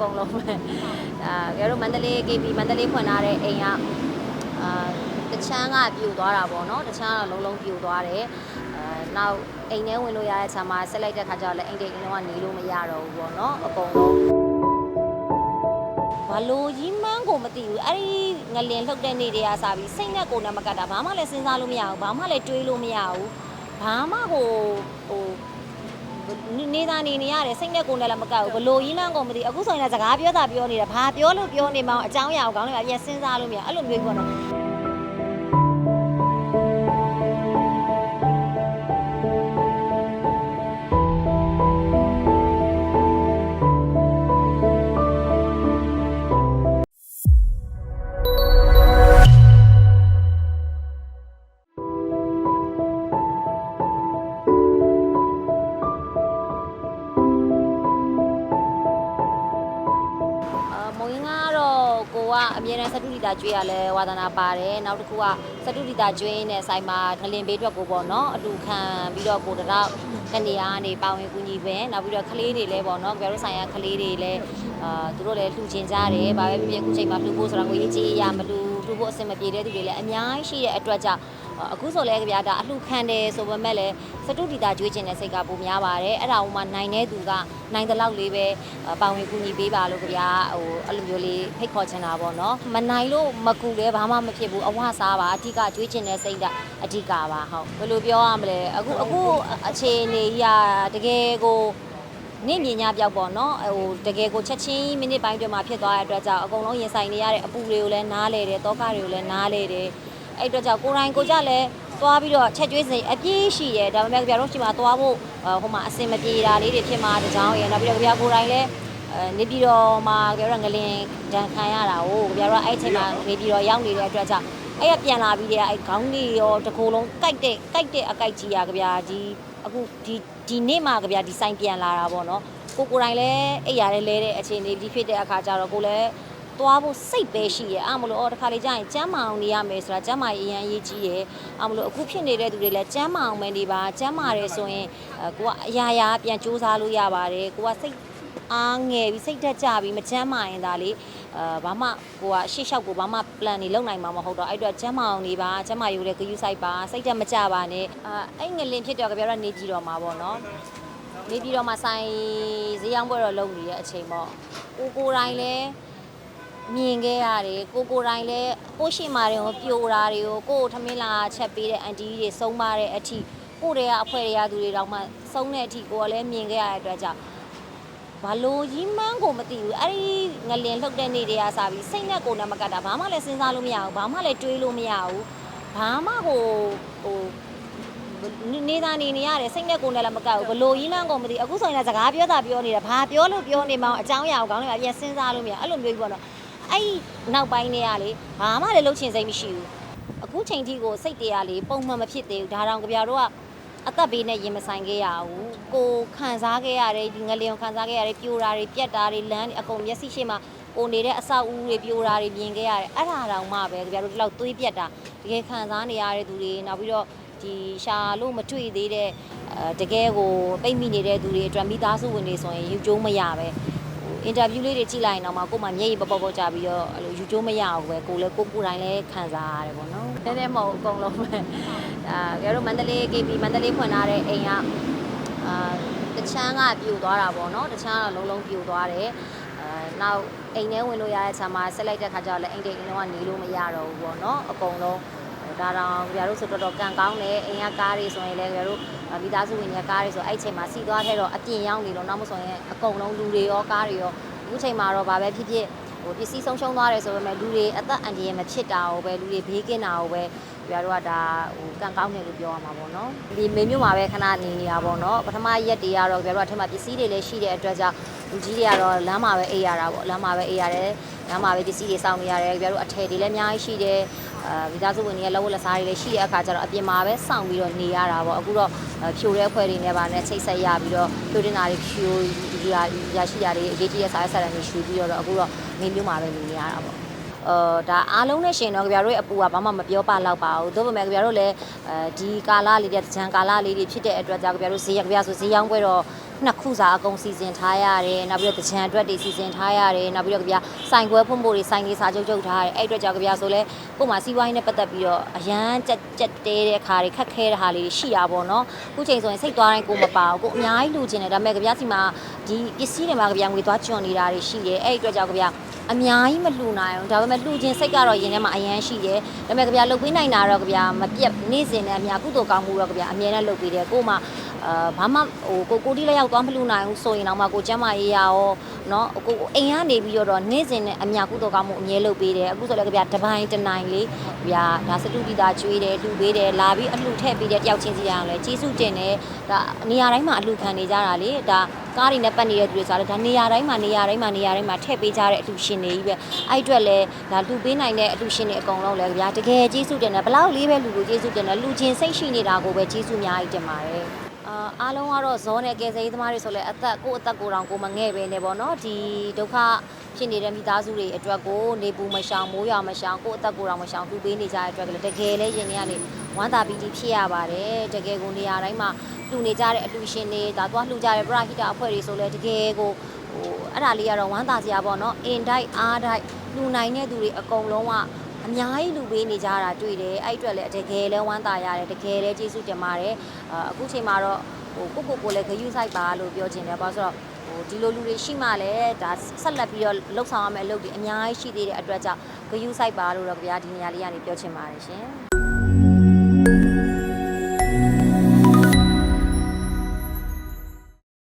ကုန်လုံးပဲဒါကြတို့မန္တလေး KB မန္တလေးဖွင့်ထားတဲ့အိမ်ကအာတချမ်းကပြိုသွားတာပေါ့နော်တချမ်းကလုံးလုံးပြိုသွားတယ်အဲနောက်အိမ်ထဲဝင်လို့ရတဲ့ခြာမှာဆက်လိုက်တဲ့ခါကျတော့လည်းအိမ်တိတ်အိမ်လုံးကနေလို့မရတော့ဘူးပေါ့နော်အကုန်လုံးဘာလို့ကြီးမန်းကိုမသိဘူးအဲ့ဒီငလင်လှုပ်တဲ့နေ့တည်းကစပြီးစိတ်နဲ့ကိုယ်နဲ့မကတ်တာဘာမှလည်းစဉ်းစားလို့မရဘူးဘာမှလည်းတွေးလို့မရဘူးဘာမှကိုဟို နေသားနေနေရတယ်စိတ်နဲ့ကိုယ်နဲ့လည်းမကောက်ဘူးဘလို့ကြီးလန်းကုန်မသိအခုဆိုရင်လည်းစကားပြောတာပြောနေတာဘာပြောလို့ပြောနေမှအောင်အကြောင်းရအောင်ကောင်းလို့ပြန်စဉ်းစားလို့မရအဲ့လိုမျိုးပေါ့နော် အမြဲတမ်းစတုဒီတာကျွေးရလဲဝါသနာပါတယ်နောက်တစ်ခုကစတုဒီတာကျွေးနဲ့ဆိုင်မှာငလင်ဘေးအတွက်ကိုပေါ့နော်အတူခံပြီးတော့ကိုတတော့ကနေရာကနေပါဝင်ကူညီပဲနောက်ပြီးတော့ကလေးတွေလည်းပေါ့နော်ကြတို့ဆိုင်ရာကလေးတွေလည်းအာသူတို့လည်းလှူချင်ကြတယ်ဘာပဲဖြစ်ဖြစ်အခုချိန်မှာလှူဖို့ဆိုတာကိုရေးကြီးရမလှူ လှူဖို့အဆင်မပြေတဲ့သူတွေလည်းအများကြီးရှိတဲ့အတွက်ကြောင့်အခုဆိုလဲကြပြတာအလှူခံတယ်ဆိုပေမဲ့လည်းစတုဒီတာကျွေးခြင်းတဲ့စိတ်ကပိုများပါတယ်အဲ့ဒါဥမာနိုင်တဲ့သူကနိုင်တဲ့လောက်လေးပဲပါဝင်ကူညီပေးပါလို့ကြပြဟိုအဲ့လိုမျိုးလေးဖိတ်ခေါ်ချင်တာပေါ့နော်မနိုင်လို့မကူလဲဘာမှမဖြစ်ဘူးအဝစားပါအဓိကကျွေးခြင်းတဲ့စိတ်ကအဓိကပါဟုတ်ဘယ်လိုပြောရမလဲအခုအခုအခြေအနေကြီးကတကယ်ကို နေ့မြင်ညပြောက်ပေါ့နော်ဟိုတကယ်ကိုချက်ချင်းမိနစ်ပိုင်းတွင်မှာဖြစ်သွားတဲ့အတွက်ကြောင့်အကုန်လုံးရင်ဆိုင်နေရတဲ့အပူတွေကိုလည်းနားလေတယ်တောကတွေကိုလည်းနားလေတယ်အဲ့အတွက်ကြောင့်ကိုယ်တိုင်ကိုကြလည်းသွားပြီးတော့ချက်ကျွေးစိအပြည့်ရှိတယ်ဒါပေမဲ့ကြပြတော့ရှိမှာသွားဖို့ဟိုမှာအစင်မပြေတာလေးတွေဖြစ်မှာတကြောင်ရယ်နောက်ပြီးတော့ကြပြကိုယ်တိုင်လည်းအဲနေပြည်တော်မှာကြပြတော့ငလင်ဒဏ်ခံရတာကိုကြပြတော့အဲ့အချိန်မှာနေပြည်တော်ရောက်နေတဲ့အတွက်ကြောင့်အဲ့ရပြန်လာပြီးတဲ့အဲ့ခေါင်းကြီးရောတစ်ကိုယ်လုံးကြိုက်တဲ့ကြိုက်တဲ့အကြိုက်ကြီးရကြပြဒီ အခုဒီဒီနေ့မှကြပြဒီဆိုင်ပြန်လာတာပေါ့နော်ကိုကိုယ်တိုင်လည်းအိပ်ရတယ်လဲတဲ့အခြေအနေကြီးဖြစ်တဲ့အခါကျတော့ကိုလည်းသွားဖို့စိတ်ပဲရှိရအားမလို့အော်တခါလေကြာရင်ကျမ်းမာအောင်နေရမယ်ဆိုတာကျမ်းမာရေးအရင်အရေးကြီးရယ်အားမလို့အခုဖြစ်နေတဲ့သူတွေလည်းကျမ်းမာအောင်ပဲနေပါကျမ်းမာတယ်ဆိုရင်အဲကိုကအရာရာပြန်စူးစမ်းလို့ရပါတယ်ကိုကစိတ်အားငယ်ပြီးစိတ်တက်ကြပြီးမချမ်းမာရင်ဒါလေ အဲဘာမှကိုကရှေ့လျှောက်ကိုဘာမှ plan နေလုပ်နိုင်မှာမဟုတ်တော့အဲ့တော့ကျမ်းမာအောင်နေပါကျမ်းမာယူတဲ့ဂယူဆိုင်ပါစိတ်တက်မကြပါနဲ့အဲအဲ့ငလင်ဖြစ်တော့ကြပြတော့နေကြည့်တော့မှာပေါ့နော်နေပြည်တော်မှာဆိုင်ဈေးရောင်းပွဲတော့လုပ်နေတဲ့အချိန်ပေါ့ကိုကိုယ်တိုင်လည်းမြင်ခဲ့ရတယ်ကိုကိုယ်တိုင်လည်းကိုရှိမာတွေကိုပြိုတာတွေကိုကိုယ်ထမင်းလာချက်ပေးတဲ့အန်တီတွေစုံပါတဲ့အထိကိုယ်တွေကအဖွဲတွေကသူတွေတောင်မှစုံတဲ့အထိကိုကလည်းမြင်ခဲ့ရတဲ့အတွက်ကြောင့် ဘာလို့ကြီးမန်းကိုမသိဘူးအဲ့ဒီငလင်လှုပ်တဲ့နေ့တည်းကစပြီးစိတ်နဲ့ကိုယ်နဲ့မကတ်တာဘာမှလည်းစဉ်းစားလို့မရဘူးဘာမှလည်းတွေးလို့မရဘူးဘာမှဟိုဟိုနေသားနေနေရတယ်စိတ်နဲ့ကိုယ်နဲ့လည်းမကောက်ဘူးဘလို့ကြီးလန်းကုန်မသိအခုဆိုရင်လည်းစကားပြောတာပြောနေတာဘာပြောလို့ပြောနေမှအောင်အကြောင်းရအောင်ကောင်းလို့ပြန်စဉ်းစားလို့မရအဲ့လိုမျိုးကြီးပေါ့နော်အဲ့ဒီနောက်ပိုင်းတွေကလေဘာမှလည်းလှုပ်ချင်စိတ်မရှိဘူးအခုချိန်ထိကိုစိတ်တရားလေးပုံမှန်မဖြစ်သေးဘူးဒါတောင်ကြပြတော့က အသက်ဘေးနဲ့ရင်မဆိုင်ခဲ့ရဘူးကိုခံစားခဲ့ရတယ်ဒီငလျင်ကိုခံစားခဲ့ရတယ်ပြိုတာတွေပြက်တာတွေလမ်းတွေအကုန်မျက်စိရှိမှကိုနေတဲ့အဆောက်အဦတွေပြိုတာတွေမြင်ခဲ့ရတယ်အဲ့ဒါတောင်မှပဲကြပြတော့ဒီလောက်သွေးပြက်တာတကယ်ခံစားနေရတဲ့သူတွေနောက်ပြီးတော့ဒီရှာလို့မတွေ့သေးတဲ့အဲတကယ်ကိုပိတ်မိနေတဲ့သူတွေအတွက်မိသားစုဝင်တွေဆိုရင်ယူကျိုးမရပဲဟိုအင်တာဗျူးလေးတွေကြည့်လိုက်ရင်တော့မှကိုယ်မှမျက်ရည်ပေါက်ပေါက်ကြပြီးတော့အဲ့လိုယူကျိုးမရဘူးပဲကိုယ်လည်းကိုယ်ကိုယ်တိုင်လည်းခံစားရတယ်ပေါ့နော်နည်းနည်းမဟုတ်အကုန်လုံးပဲ အာကြတို့မန္တလေး KB မန္တလေးဖွင့်ထားတဲ့အိမ်ကအာတချမ်းကပြိုသွားတာပေါ့နော်တချမ်းကလုံးလုံးပြိုသွားတယ်အဲနောက်အိမ်ထဲဝင်လို့ရတဲ့ခြာမှာဆက်လိုက်တဲ့ခါကျတော့လည်းအိမ်တိတ်အိမ်လုံးကနေလို့မရတော့ဘူးပေါ့နော်အကုန်လုံးဒါတောင်ကြတို့ဆိုတော်တော်ကန်ကောင်းတယ်အိမ်ကကားတွေဆိုရင်လည်းကြတို့မိသားစုဝင်တွေကကားတွေဆိုအဲ့ချိန်မှာစီသွားခဲ့တော့အပြင်ရောက်နေတော့နောက်မဆိုရင်အကုန်လုံးလူတွေရောကားတွေရောအခုချိန်မှာတော့ဗာပဲဖြစ်ဖြစ်ဟိုပစ္စည်းဆုံးရှုံးသွားတယ်ဆိုပေမဲ့လူတွေအသက်အန္တရာယ်မဖြစ်တာကိုပဲလူတွေဘေးကင်းတာကိုပဲ ကြတို့ကဒါဟိုကန်ကောင်းတယ်လို့ပြောရမှာပေါ့နော်ဒီမေမျိုးမှာပဲခဏနေနေတာပေါ့နော်ပထမရက်တွေကတော့ကြတို့ကထက်မှပစ္စည်းတွေလည်းရှိတဲ့အတွက်ကြောင့်လူကြီးတွေကတော့လမ်းမှာပဲအိပ်ရတာပေါ့လမ်းမှာပဲအိပ်ရတယ်လမ်းမှာပဲပစ္စည်းတွေစောင့်နေရတယ်ကြတို့အထည်တွေလည်းအများကြီးရှိတယ်အာမိသားစုဝင်တွေကလက်ဝတ်လက်စားတွေလည်းရှိတဲ့အခါကျတော့အပြင်မှာပဲစောင့်ပြီးတော့နေရတာပေါ့အခုတော့ဖြိုတဲ့အဖွဲ့တွေနဲ့ပါနဲ့ချိတ်ဆက်ရပြီးတော့ဖြိုတင်တာတွေဖြိုရရရှိတာတွေအရေးကြီးတဲ့စားရဆက်တယ်တွေရှူပြီးတော့အခုတော့နေမျိုးမှာပဲနေနေရတာပေါ့ အော်ဒါအားလုံးနဲ့ရှင်တော့ကြပြတို့ရဲ့အပူကဘာမှမပြောပါတော့ပါဘူးသို့ပေမဲ့ကြပြတို့လည်းအဲဒီကာလလေးတဲ့ကြံကာလလေးတွေဖြစ်တဲ့အတွက်ကြောင့်ကြပြတို့ဈေးရကြပြဆိုဈေးရောင်းပွဲတော့နှစ်ခုစာအကုန်စီစဉ်ထားရတယ်နောက်ပြီးတော့တကြံအတွက်တွေစီစဉ်ထားရတယ်နောက်ပြီးတော့ကြပြစိုင်ခွဲဖွံ့ဖို့တွေစိုင်လေးစာချုပ်ချုပ်ထားရတယ်အဲ့အတွက်ကြောင့်ကြပြဆိုလဲကို့မှာစီးပွားရေးနဲ့ပတ်သက်ပြီးတော့အရန်ကြက်ကြက်တဲတဲ့ခါတွေခက်ခဲတဲ့ဟာလေးတွေရှိတာပေါ့နော်အခုချိန်ဆိုရင်စိတ်သွားတိုင်းကိုမပါဘူးကိုအများကြီးလူချင်တယ်ဒါပေမဲ့ကြပြစီမှာဒီပစ္စည်းတွေမှာကြပြငွေသွားကျွံနေတာတွေရှိတယ်အဲ့အတွက်ကြောင့်ကြပြ အများကြီးမလှူနိုင်အောင်ဒါပေမဲ့လှူခြင်းစိတ်ကတော့ရင်ထဲမှာအရန်ရှိတယ်ဒါပေမဲ့ကြပြလှုပ်ပေးနိုင်တာတော့ကြပြမပြတ်နေ့စဉ်နဲ့အများကုသိုလ်ကောင်းမှုတော့ကြပြအမြဲတမ်းလှုပ်ပေးတယ်ကို့မှာ အာဘာမှဟိုကိုကိုတီးလည်းရောက်သွားမလူနိုင်ဘူးဆိုရင်တော့မှကိုကျမ်းမာရေးရရောเนาะကိုကိုအိမ်ကနေပြီးတော့နေ့စဉ်နဲ့အမြကုသိုလ်ကောင်းမှုအမြဲလုပ်ပေးတယ်အခုဆိုလည်းကြပြတပိုင်းတနိုင်လေးဗျာဒါစတုတိတာကျွေးတယ်လှူပေးတယ်လာပြီးအလှထည့်ပေးတယ်တယောက်ချင်းစီရအောင်လဲကျေးဇူးတင်တယ်ဒါနေရာတိုင်းမှာအလှခံနေကြတာလေဒါကားတွေနဲ့ပတ်နေတဲ့သူတွေဆိုတော့ဒါနေရာတိုင်းမှာနေရာတိုင်းမှာနေရာတိုင်းမှာထည့်ပေးကြတဲ့အလှရှင်တွေကြီးပဲအဲ့အတွက်လဲဒါလှူပေးနိုင်တဲ့အလှရှင်တွေအကုန်လုံးလဲဗျာတကယ်ကျေးဇူးတင်တယ်ဘလောက်လေးပဲလှူလို့ကျေးဇူးတင်တယ်လှူခြင်းစိတ်ရှိနေတာကိုပဲကျေးဇူးအများကြီးတင်ပါတယ် အာအားလုံးကတော့ဇောနဲ့ကယ်ဆယ်ရေးသမားတွေဆိုလဲအသက်ကိုယ့်အသက်ကိုယ်တောင်ကိုယ်မငဲ့ပဲနေပေါ့နော်ဒီဒုက္ခဖြစ်နေတဲ့မိသားစုတွေအတွက်ကိုနေပူမရှောင်မိုးရွာမရှောင်ကိုယ့်အသက်ကိုယ်တောင်မရှောင်သူပေးနေကြတဲ့အတွက်ကလည်းတကယ်လဲရင်ထဲကနေဝမ်းသာပီတိဖြစ်ရပါတယ်တကယ်ကိုနေရာတိုင်းမှာလှူနေကြတဲ့အလှူရှင်တွေဒါသွားလှူကြတဲ့ပရဟိတအဖွဲ့တွေဆိုလဲတကယ်ကိုဟိုအဲ့ဒါလေးကတော့ဝမ်းသာစရာပေါ့နော်အင်တိုက်အားတိုက်လှူနိုင်တဲ့သူတွေအကုန်လုံးက အများကြီးလူပေးနေကြတာတွေ့တယ်အဲ့အတွက်လည်းတကယ်လဲဝမ်းသာရတယ်တကယ်လဲကျေးဇူးတင်ပါတယ်အာအခုချိန်မှာတော့ဟိုကိုကိုကိုလည်းဂယုစိုက်ပါလို့ပြောချင်တယ်ဘာလို့ဆိုတော့ဟိုဒီလိုလူတွေရှိမှလည်းဒါဆက်လက်ပြီးတော့လှုပ်ဆောင်ရမယ့်အလုပ်တွေအများကြီးရှိသေးတဲ့အတွက်ကြောင့်ဂယုစိုက်ပါလို့တော့ဗျာဒီနေရာလေးကနေပြောချင်ပါတယ်ရှင်